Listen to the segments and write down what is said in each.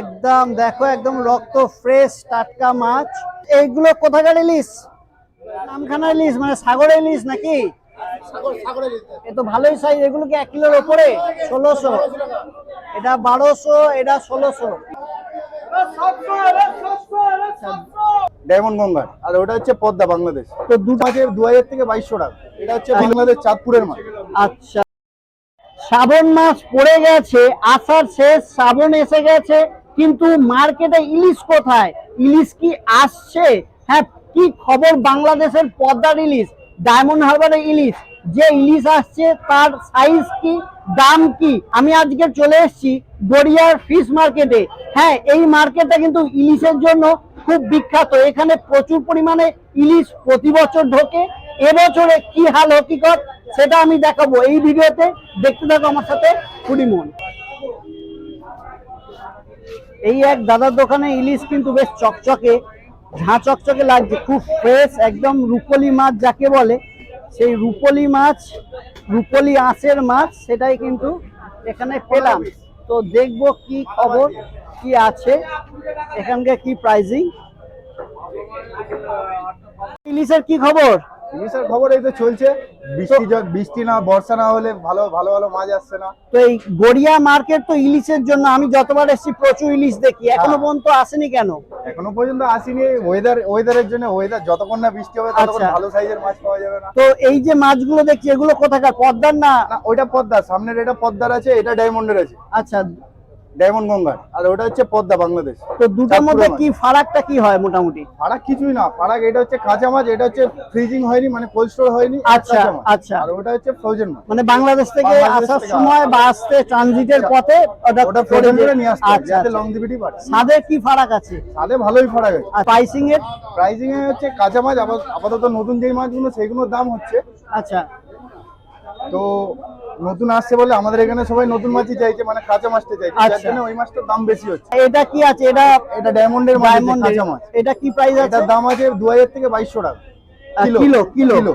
একদম দেখো একদম রক্ত ফ্রেশ টাটকা মাছ। এইগুলো কোথাকার ইলিশ? নামখানা ইলিশ মানে সাগরের ইলিশ নাকি? এ তো ভালোই সাইজ এগুলো কি এক কিলোর ওপরে? ষোলোশো। এটা বারোশো এটা ষোলোশো। ডায়মন্ডগঙ্গার আর ওটা হচ্ছে পদ্মা বাংলাদেশ। তো মাছের দু হাজার থেকে বাইশশো টাকা। এটা হচ্ছে বাংলাদেশ চাঁদপুরের মাছ। আচ্ছা। শ্রাবণ মাস পড়ে গেছে, আষাঢ় শেষ, শ্রাবণ এসে গেছে, কিন্তু মার্কেটে ইলিশ কোথায়? ইলিশ কি আসছে? হ্যাঁ কি খবর বাংলাদেশের পদ্মার ইলিশ? ডায়মন্ড হারবারের ইলিশ। যে ইলিশ আসছে, তার সাইজ কি, দাম কি? আমি আজকে চলে এসেছি গড়িয়ার ফিশ মার্কেটে হ্যাঁ এই মার্কেটটা কিন্তু ইলিশের জন্য খুব বিখ্যাত। এখানে প্রচুর পরিমাণে ইলিশ প্রতি বছর ঢোকে। এবছরে কি হাল হকিকত সেটা আমি দেখাবো। এই ভিডিওতে দেখতে থাকো আমার সাথে কুড়িমন এই এক দাদার দোকানে ইলিশ কিন্তু বেশ চকচকে, ঝাঁ চকচকে লাগছে। খুব ফ্রেশ একদম রুপলি মাছ যাকে বলে, সেই রুপলি মাছ, রুপলি আঁশের মাছ, সেটাই কিন্তু এখানে পেলাম। তো দেখব কি খবর, কি আছে, এখানকার কি প্রাইজিং ইলিশের কি খবর? খবর এই তো চলছে। বৃষ্টি বৃষ্টি না বর্ষা না হলে ভালো ভালো ভালো মাছ আসছে না। তো এই গড়িয়া মার্কেট তো ইলিশের জন্য আমি যতবার এসেছি প্রচুর ইলিশ দেখি এখনও হ্যাঁ। পর্যন্ত আসেনি কেন? এখনও পর্যন্ত আসেনি ওয়েদার ওয়েদারের জন্য ওয়েদার যতক্ষণ না বৃষ্টি হবে ততক্ষণ আচ্ছা। ভালো সাইজের মাছ পাওয়া যাবে না। তো এই যে মাছগুলো দেখছি এগুলো কোথাকার পদ্মার না? না ওইটা পদ্মা সামনের এটা পদ্মার আছে এটা ডায়মন্ডের আছে। আচ্ছা ডায়মন্ড গঙ্গার আর ওটা হচ্ছে পদ্মা বাংলাদেশ। তো দুটোর মধ্যে। কি ফারাকটা কি হয় মোটামুটি? ফারাক কিছুই না ফারাক এটা হচ্ছে কাঁচা মাছ এটা হচ্ছে ফ্রিজিং হয়নি মানে কোল্ড স্টোর হয়নি আচ্ছা, আচ্ছা। আর ওটা হচ্ছে ফ্রোজেন মাছ। মানে বাংলাদেশ থেকে আসার সময় বা আসতে ট্রানজিটের পথে ওটা ওটা ফ্রোজেন করে নিয়ে আসতে হবে, আচ্ছা যাতে আচ্ছা। লংজিভিটি বাড়ে। স্বাদে কি ফারাক আছে? তাহলে ভালোই ফারাক আছে। আর প্রাইসিং এর প্রাইসিং এ হচ্ছে কাঁচা মাছ আপাত- আপাতত নতুন যেই মাছগুলো সেইগুলোর দাম হচ্ছে আচ্ছা। তো নতুন আসছে বলে আমাদের এখানে সবাই নতুন মাছই চাইছে মানে কাঁচা মাছটা চাইছে। যার আচ্ছা। জন্য ওই মাছটার দাম বেশি হচ্ছে। এটা কি আছে? এটা এটা ডায়মন্ডের মাছ কাঁচা মাছ। এটা কি প্রাইস আছে? এটার দাম আছে দু হাজার থেকে বাইশশো টাকা। আহ, কিলো। Kilo kilo.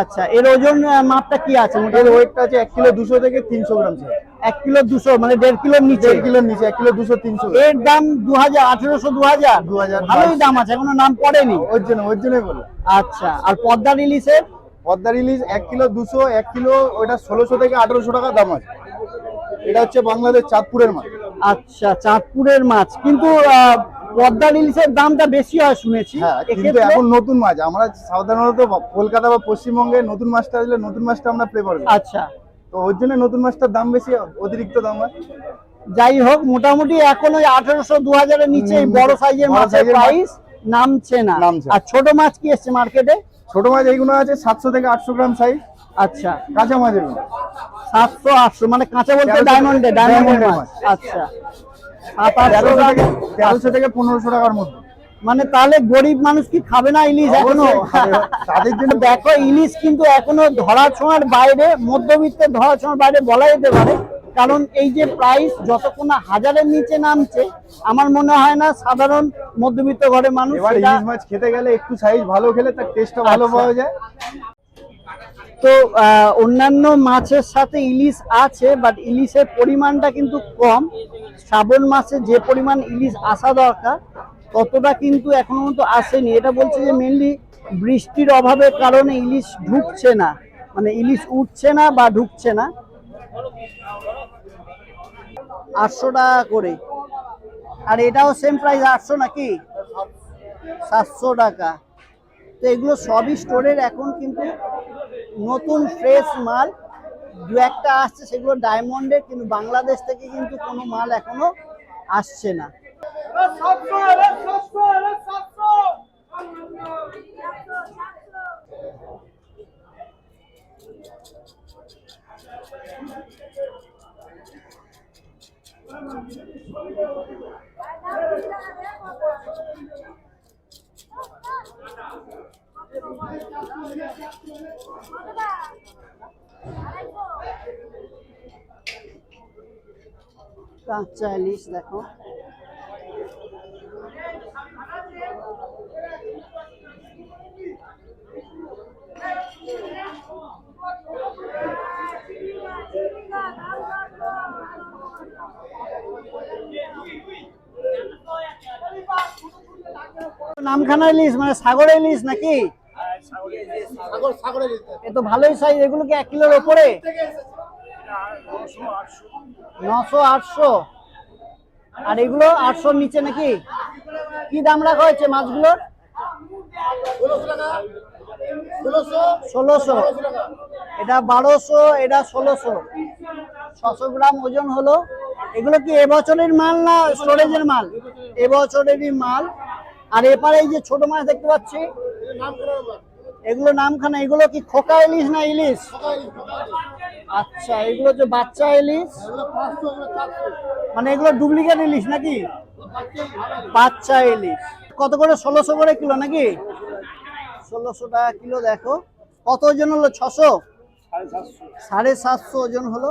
আচ্ছা এর ওজন মাপটা কি আছে? এর ওয়েটটা আছে এক কিলো দুশো থেকে তিনশো গ্রাম ছিল এক কিলো দুশো মানে দেড় কিলোর নিচে। দেড় কিলোর নিচে এক কিলো দুশো তিনশো এর দাম দু হাজার আঠেরোশো দু হাজার 2000 ভালোই দাম আছে এখনও নাম পড়েনি। ওর জন্য ওর জন্যই বললাম। আচ্ছা আর পদ্মা ইলিশের পদ্মা রিলিজ এক কিলো দুশো এক কিলো ওটা ষোলোশো থেকে আঠারোশো টাকা দাম আছে। এটা হচ্ছে বাংলাদেশ চাঁদপুরের মাছ। আচ্ছা চাঁদপুরের মাছ। কিন্তু আহ, পদ্মা ইলিশের দামটা বেশি হয় শুনেছি। হ্যাঁ কিন্তু এখন নতুন মাছ। আমরা সাধারণত কলকাতা বা পশ্চিমবঙ্গে নতুন মাছটা আসলে নতুন মাছটা আমরা প্রেফার করি। আচ্ছা। তো ওর জন্য নতুন মাছটার দাম বেশি অতিরিক্ত দাম হয়। যাই হোক মোটামুটি এখন ওই আঠারোশো দু হাজারের নিচে বড় সাইজের মাছের মাছ। প্রাইস নামছে না। নামছে। আর ছোট মাছ কি এসছে মার্কেটে ছোট মাছ এইগুলো আছে সাতশো থেকে আটশো গ্রাম সাইজ আচ্ছা। কাঁচা মাছ এগুলো। সাতশো আটশো মানে কাঁচা বলতে ডায়মন্ডে diamond মাছ। মাছ। আচ্ছা। সাত আটশো থেকে তেরোশো থেকে পনেরোশো টাকার মধ্যে। মানে তাহলে গরিব মানুষ কি খাবে না ইলিশ এখনও? তাদের জন্য দেখো ইলিশ কিন্তু এখনও ধরা ছোঁয়ার বাইরে মধ্যবিত্তের ধরা ছোঁয়ার বাইরে বলা যেতে পারে। কারণ এই যে প্রাইস যতক্ষণ না হাজারের নিচে নামছে আমার মনে হয় না সাধারণ মধ্যবিত্ত ঘরে মানুষ এবার ইলিশ মাছ খেতে গেলে একটু সাইজ ভালো খেলে তার টেস্টটা ভালো আচ্ছা। পাওয়া যায়। তো অন্যান্য মাছের সাথে ইলিশ আছে বাট ইলিশের পরিমাণটা কিন্তু কম। শ্রাবণ মাসে যে পরিমাণ ইলিশ আসা দরকার ততটা কিন্তু এখনও পর্যন্ত আসেনি। এটা বলছে যে মেনলি বৃষ্টির অভাবের কারণে ইলিশ ঢুকছে না। মানে ইলিশ উঠছে না বা ঢুকছে না। আটশো টাকা করে। আর এটাও সেম প্রাইস আটশো নাকি? সাতশো টাকা। তো এগুলো সবই স্টোরের এখন কিন্তু নতুন ফ্রেশ মাল। দু একটা আসছে, সেগুলো ডায়মন্ডের কিন্তু বাংলাদেশ থেকে কিন্তু কোনো মাল এখনও আসছে না। কাঁচা ইলিশ দেখো। নামখানা ইলিশ মানে সাগর ইলিশ নাকি? এ তো ভালোই সাইজ এগুলো কি এক কিলোর ওপরে? নশো আটশো। আর এগুলো আটশোর নিচে নাকি? কি দাম রাখা হয়েছে মাছগুলোর? ষোলোশো এটা বারোশো এটা ষোলোশো। ছশো গ্রাম ওজন হলো। এগুলো কি এবছরের মাল না স্টোরেজের মাল? এবছরেরই মাল। আর এপারে এই যে ছোট মাছ দেখতে পাচ্ছি, এগুলো নামখানা, এগুলো কি খোকা ইলিশ না ইলিশ? আচ্ছা এগুলো যে বাচ্চা ইলিশ। মানে এগুলো ডুপ্লিকেট ইলিশ নাকি? বাচ্চা ইলিশ। কত করে? ষোলোশো করে কিলো নাকি? ষোলোশো টাকা কিলো, দেখো। কত ওজন হলো? ছশো? সাড়ে সাতশো ওজন হলো।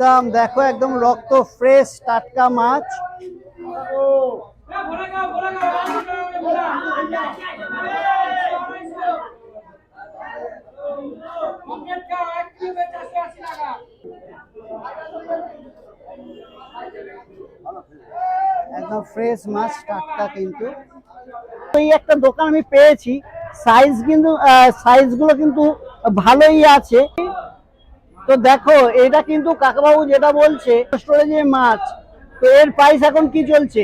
একদম, দেখো, একদম রক্ত ফ্রেশ টাটকা মাছ। একদম ফ্রেশ মাছ, টাটকা কিন্তু। এই একটা দোকান আমি পেয়েছি। সাইজ কিন্তু সাইজগুলো কিন্তু ভালোই আছে। তো দেখো এটা কিন্তু কাকাবাবু যেটা বলছে স্টোরেজে মাছ তো এর প্রাইস এখন কি চলছে?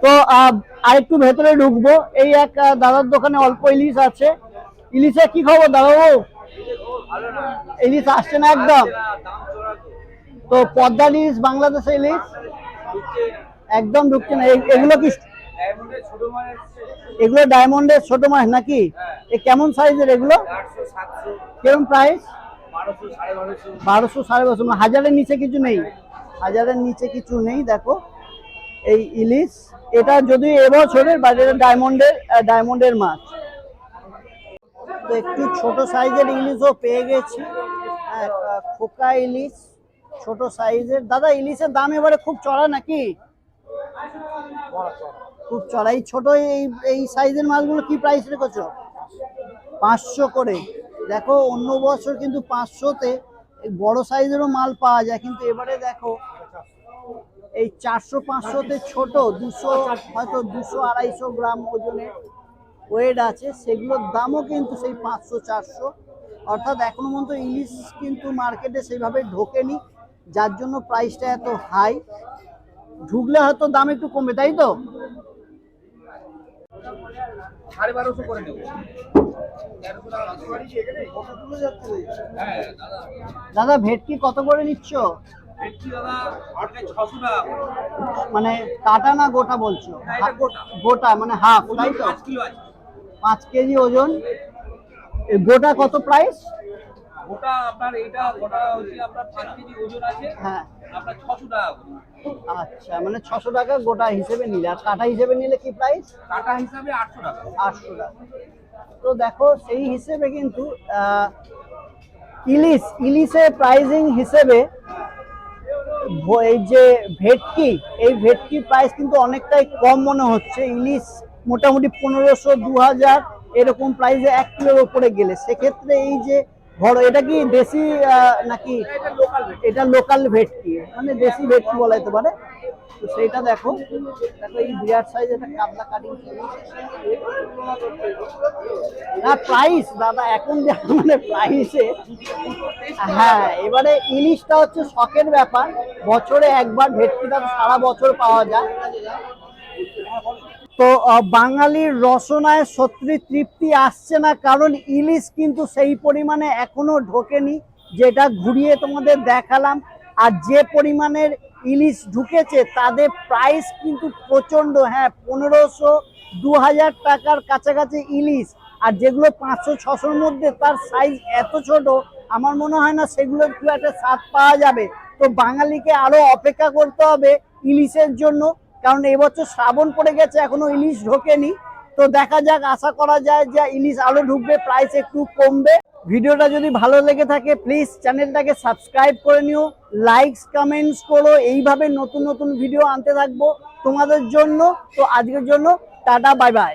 তো আহ, আরেকটু ভেতরে ঢুকবো। এই এক দাদার দোকানে অল্প ইলিশ আছে। ইলিশের কি খবর দাদাবাবু? ইলিশ আসছে না একদম? তো পদ্মা ইলিশ বাংলাদেশে ইলিশ? একদম ঢুকছে না। এগুলো কি এগুলো ডায়মন্ডের ছোট মাছ নাকি? এ কেমন সাইজের এগুলো? কেমন প্রাইস বারোশো সাড়ে বারোশো। মানে হাজারের নিচে কিছু নেই। হাজারের নিচে কিছু নেই দেখো। এই ইলিশ এটা যদি এবছরের বাজারে ডায়মন্ডের আহ, ডায়মন্ডের মাছ। তো একটু ছোট সাইজের ইলিশও পেয়ে গেছি। হ্যাঁ, খোকা ইলিশ ছোট সাইজের। দাদা ইলিশের দাম এবারে খুব চড়া নাকি? খুব চড়া এই ছোট এই এই সাইজের মাছগুলো কি প্রাইস রেখেছো? পাঁচশো করে। দেখো, অন্য বছর কিন্তু পাঁচশোতে বড় সাইজেরও মাল পাওয়া যায়, কিন্তু এবারে দেখো, এই চারশো পাঁচশোতে ছোট, দুশো, হয়তো দুশো আড়াইশো গ্রাম ওজনের ওয়েট আছে, সেগুলোর দামও কিন্তু সেই পাঁচশো, চারশো। অর্থাৎ এখনও পর্যন্ত ইলিশ কিন্তু মার্কেটে সেইভাবে ঢোকেনি, যার জন্য প্রাইসটা এত হাই ঢুকলে হয়তো দাম একটু কমবে, তাই তো? সাড়ে বারোশো করে দেবো। দাদা ভেটকি কত করে নিচ্ছ। মানে কাটা না গোটা বলছো? গোটা। মানে হাফ তাই তো? পাঁচ কেজি ওজন। গোটা কত প্রাইস গোটা আপনার এইটা গোটা হচ্ছে আপনার পাঁচ কেজি ওজন আছে। হ্যাঁ। আপনার ছশো টাকা আচ্ছা মানে ছশো টাকা গোটা হিসেবে নিলে। আর কাটা হিসেবে নিলে কি প্রাইস টাকা হিসাবে আটশো টাকা। আটশো টাকা। তো দেখো সেই হিসেবে কিন্তু ইলিশ ইলিশের প্রাইজিং হিসেবে এই যে ভেটকি এই ভেটকি প্রাইস কিন্তু অনেকটাই কম মনে হচ্ছে। ইলিশ মোটামুটি পনেরোশো দু হাজার এরকম প্রাইসে এক কিলোর উপরে গেলে। সেক্ষেত্রে এই যে বড় এটা কি দেশি নাকি এটা লোকাল ভেটকি? মানে দেশি ভেটকি বলা যেতে পারে। তো সেইটা দেখো। দেখো না প্রাইস দাদা, এখন যে মানে প্রাইসে হ্যাঁ এবারে ইলিশটা হচ্ছে শখের ব্যাপার। বছরে একবার ভেটকিটা সারা বছর পাওয়া যায়। তো বাঙালির রসনায় সত্যি তৃপ্তি আসছে না, কারণ ইলিশ কিন্তু সেই পরিমাণে এখনও ঢোকেনি, যেটা ঘুরিয়ে তোমাদের দেখালাম। আর যে পরিমাণের ইলিশ ঢুকেছে, তাদের প্রাইস কিন্তু প্রচণ্ড হ্যাঁ পনেরোশো দু হাজার টাকার কাছাকাছি ইলিশ, আর যেগুলো পাঁচশো, ছশোর মধ্যে তার সাইজ এত ছোট, আমার মনে হয় না সেগুলোর খুব একটা স্বাদ পাওয়া যাবে। তো বাঙালিকে আরও অপেক্ষা করতে হবে ইলিশের জন্য। কারণ এবছর শ্রাবণ পড়ে গেছে, এখনও ইলিশ ঢোকেনি। তো দেখা যাক, আশা করা যায় যে ইলিশ আলো ঢুকবে প্রাইস একটু কমবে। ভিডিওটা যদি ভালো লেগে থাকে প্লিজ চ্যানেলটাকে সাবস্ক্রাইব করে নিও লাইকস কমেন্টস করো, এইভাবে নতুন নতুন ভিডিও আনতে থাকব তোমাদের জন্য। তো আজকের জন্য, টাটা বাই বাই